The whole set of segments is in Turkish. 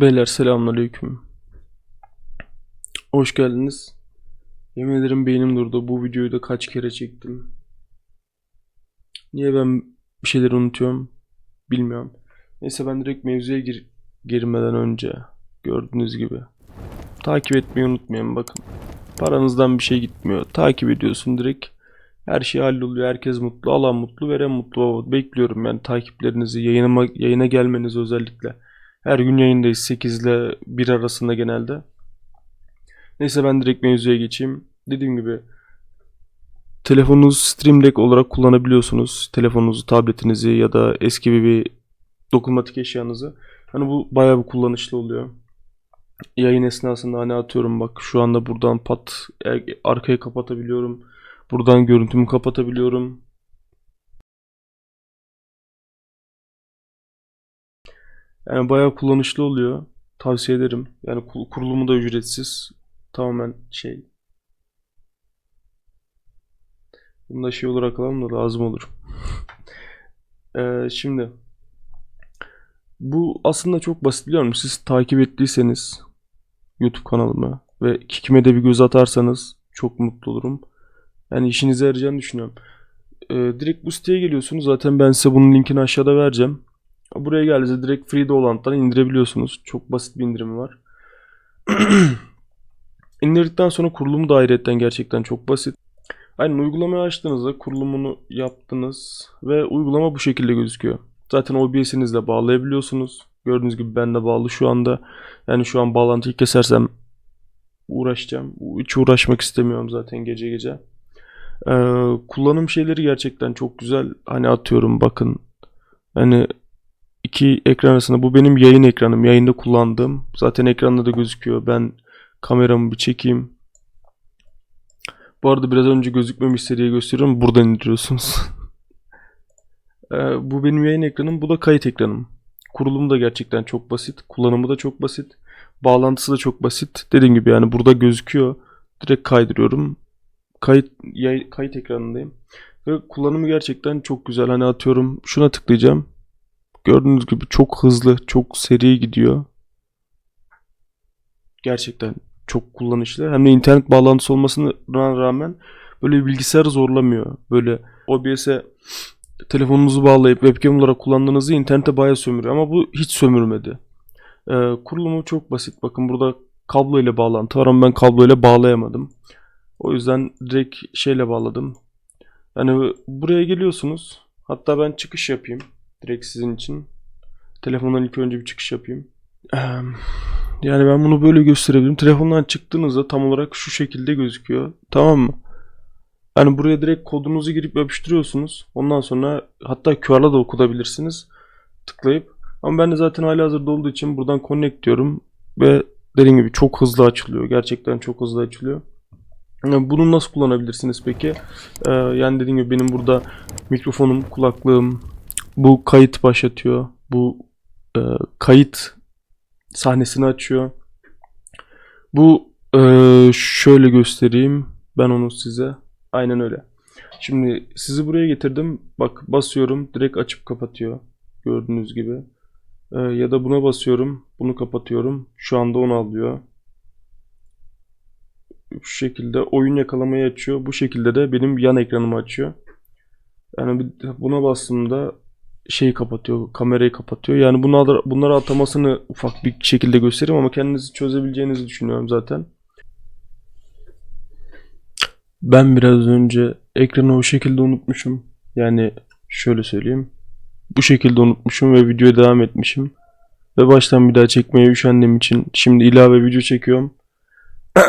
Beyler selamünaleyküm. Hoş geldiniz. Yemin ederim beynim durdu. Bu videoyu da kaç kere çektim. Niye ben bir şeyleri unutuyorum bilmiyorum. Neyse ben direkt mevzuya gir girmeden önce gördüğünüz gibi takip etmeyi unutmayın bakın. Paranızdan bir şey gitmiyor. Takip ediyorsun direkt. Her şey halloluyor. Herkes mutlu. Alan mutlu, veren mutlu. Bekliyorum yani takiplerinizi, yayınıma, yayına gelmenizi özellikle. Her gün yayındayız 8 ile 1 arasında genelde. Neyse ben direkt mevzuya geçeyim. Dediğim gibi telefonunuzu Stream Deck olarak kullanabiliyorsunuz. Telefonunuzu, tabletinizi ya da eski bir, bir dokunmatik eşyanızı. Hani bu bayağı bir kullanışlı oluyor. Yayın esnasında hani atıyorum bak şu anda buradan pat e, arkayı kapatabiliyorum. Buradan görüntümü kapatabiliyorum. Yani bayağı kullanışlı oluyor. Tavsiye ederim. Yani ku- kurulumu da ücretsiz. Tamamen şey. Bunu da şey olarak alalım da lazım olur. Ee, şimdi bu aslında çok basit biliyor? Siz takip ettiyseniz YouTube kanalımı ve Kikime de bir göz atarsanız çok mutlu olurum. Yani işinize yarayacağını düşünüyorum. Ee, direkt bu siteye geliyorsunuz. Zaten ben size bunun linkini aşağıda vereceğim. Buraya geldiğinizde direkt Free Download'dan indirebiliyorsunuz. Çok basit bir indirimi var. İndirdikten sonra kurulumu da ayrıyetten gerçekten çok basit. Aynen uygulamayı açtığınızda kurulumunu yaptınız ve uygulama bu şekilde gözüküyor. Zaten OBS'inizle bağlayabiliyorsunuz. Gördüğünüz gibi ben de bağlı şu anda. Yani şu an bağlantıyı kesersem uğraşacağım. Hiç uğraşmak istemiyorum zaten gece gece. Ee, kullanım şeyleri gerçekten çok güzel. Hani atıyorum bakın. Hani iki ekran arasında bu benim yayın ekranım. Yayında kullandığım. Zaten ekranda da gözüküyor. Ben kameramı bir çekeyim. Bu arada biraz önce gözükmemiş diye gösteriyorum. Buradan indiriyorsunuz. Ee, bu benim yayın ekranım. Bu da kayıt ekranım. Kurulumu da gerçekten çok basit. Kullanımı da çok basit. Bağlantısı da çok basit. Dediğim gibi yani burada gözüküyor. Direkt kaydırıyorum. Kayıt yay- kayıt ekranındayım. Ve kullanımı gerçekten çok güzel. Hani atıyorum şuna tıklayacağım. Gördüğünüz gibi çok hızlı, çok seri gidiyor. Gerçekten çok kullanışlı. Hem de internet bağlantısı olmasına rağmen böyle bilgisayar zorlamıyor. Böyle OBS'e telefonunuzu bağlayıp webcam olarak kullandığınızda internete bayağı sömürüyor. Ama bu hiç sömürmedi. Ee, kurulumu çok basit. Bakın burada kablo ile bağlantı var ama ben kablo ile bağlayamadım. O yüzden direkt şeyle bağladım. Yani buraya geliyorsunuz. Hatta ben çıkış yapayım. Direkt sizin için. Telefondan ilk önce bir çıkış yapayım. Ehm, Yani ben bunu böyle gösterebilirim. Telefondan çıktığınızda tam olarak şu şekilde gözüküyor. Tamam mı? Yani buraya direkt kodunuzu girip yapıştırıyorsunuz. Ondan sonra hatta QR'la da okutabilirsiniz. Tıklayıp. Ama ben de zaten hali hazırda olduğu için buradan connect diyorum. Ve dediğim gibi çok hızlı açılıyor. Gerçekten çok hızlı açılıyor. Yani bunu nasıl kullanabilirsiniz peki? Ee, yani dediğim gibi benim burada mikrofonum, kulaklığım, bu kayıt başlatıyor. Bu e, kayıt sahnesini açıyor. Bu e, şöyle göstereyim ben onu size. Aynen öyle. Şimdi sizi buraya getirdim. Bak basıyorum direkt açıp kapatıyor. Gördüğünüz gibi. E, ya da buna basıyorum. Bunu kapatıyorum. Şu anda onu alıyor. Şu şekilde oyun yakalamayı açıyor. Bu şekilde de benim yan ekranımı açıyor. Yani buna bastığımda şeyi kapatıyor, kamerayı kapatıyor. Yani bunlar, bunları atamasını ufak bir şekilde göstereyim ama kendinizi çözebileceğinizi düşünüyorum zaten. Ben biraz önce ekranı o şekilde unutmuşum. Yani şöyle söyleyeyim. Bu şekilde unutmuşum ve videoya devam etmişim. Ve baştan bir daha çekmeye üşendiğim için şimdi ilave video çekiyorum.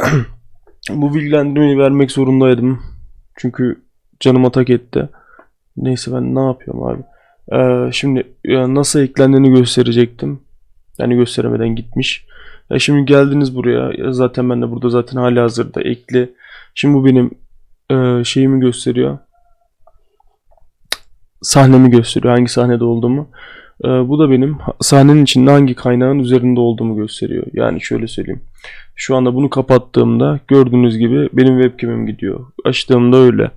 Bu bilgilendirmeyi vermek zorundaydım. Çünkü canım atak etti. Neyse ben ne yapıyorum abi. Ee, şimdi e, nasıl eklendiğini gösterecektim. Yani gösteremeden gitmiş. Ya şimdi geldiniz buraya. Ya zaten ben de burada zaten hali hazırda ekli. Şimdi bu benim e, şeyimi gösteriyor. Sahnemi gösteriyor. Hangi sahnede olduğumu. E, bu da benim sahnenin içinde hangi kaynağın üzerinde olduğumu gösteriyor. Yani şöyle söyleyeyim. Şu anda bunu kapattığımda gördüğünüz gibi benim webcam'im gidiyor. Açtığımda öyle.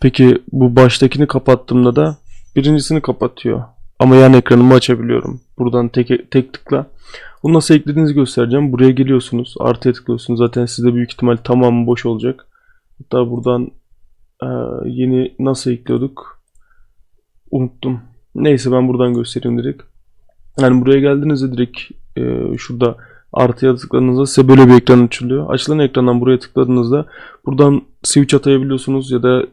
Peki bu baştakini kapattığımda da birincisini kapatıyor. Ama yan ekranımı açabiliyorum. Buradan tek, tek tıkla Bunu nasıl eklediğinizi göstereceğim. Buraya geliyorsunuz. Artıya tıklıyorsunuz. Zaten sizde büyük ihtimal tamamı boş olacak. Hatta buradan eee, yeni nasıl ekliyorduk? Unuttum. Neyse ben buradan göstereyim direkt. Yani buraya geldiğinizde direkt eee, şurada artıya tıkladığınızda size böyle bir ekran açılıyor. Açılan ekrandan buraya tıkladığınızda buradan switch atayabiliyorsunuz ya da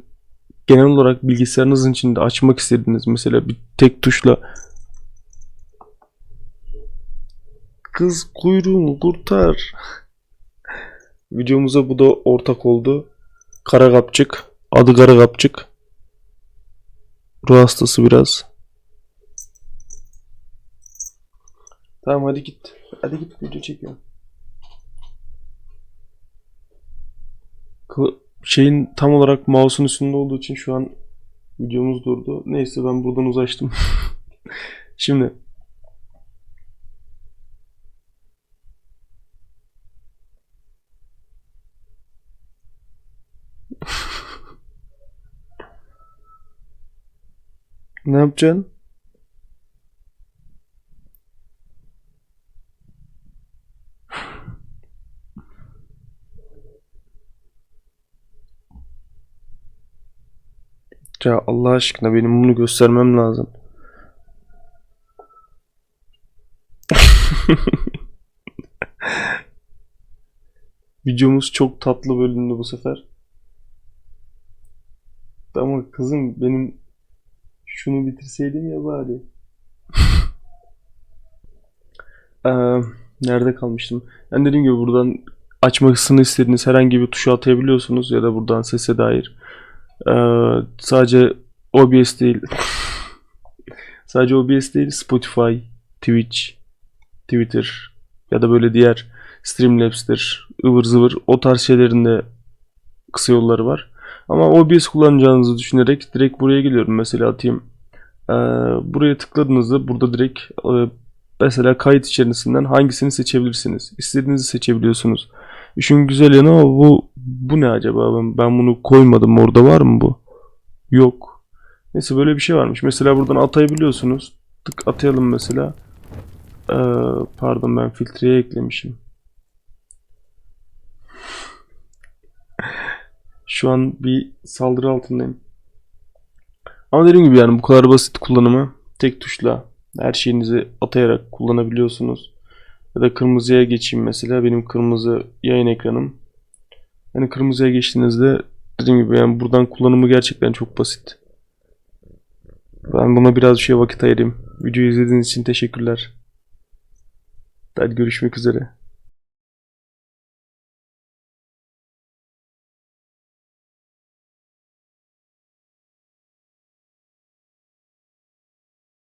genel olarak bilgisayarınızın içinde açmak istediğiniz mesela bir tek tuşla Kız kuyruğunu kurtar. Videomuza bu da ortak oldu. Kara kapçık. Adı Kara kapçık. Ruh hastası biraz. Tamam hadi git. Hadi git video çekiyorum. Kı- Şeyin tam olarak mouse'un üstünde olduğu için şu an videomuz durdu. Neyse ben buradan uzlaştım. Şimdi ne yapacaksın? Ya Allah aşkına benim bunu göstermem lazım. Videomuz çok tatlı bölündü bu sefer. Ama kızım benim şunu bitirseydim ya bari. Eee, nerede kalmıştım? Ben dediğim gibi buradan açmasını istediğiniz herhangi bir tuşa atayabiliyorsunuz ya da buradan sese dair. Eee, sadece OBS değil. sadece OBS değil Spotify, Twitch, Twitter ya da böyle diğer Streamlabs'tir, ıvır zıvır o tarz şeylerin de kısa yolları var. Ama OBS kullanacağınızı düşünerek direkt buraya geliyorum. Mesela atayım. eee, buraya tıkladığınızda burada direkt eee, mesela kayıt içerisinden hangisini seçebilirsiniz. İstediğinizi seçebiliyorsunuz. İşin güzel yanı ama bu bu ne acaba? Ben, ben bunu koymadım. Orada var mı bu? Yok. Neyse böyle bir şey varmış. Mesela buradan atayabiliyorsunuz. Tık atayalım mesela. Ee, pardon ben filtreye eklemişim. Şu an bir saldırı altındayım. Ama dediğim gibi yani bu kadar basit kullanımı tek tuşla her şeyinizi atayarak kullanabiliyorsunuz. Ya da kırmızıya geçeyim mesela. Benim kırmızı yayın ekranım. Yani kırmızıya geçtiğinizde dediğim gibi yani buradan kullanımı gerçekten çok basit. Ben buna biraz şey vakit ayırayım. Videoyu izlediğiniz için teşekkürler. Hadi görüşmek üzere.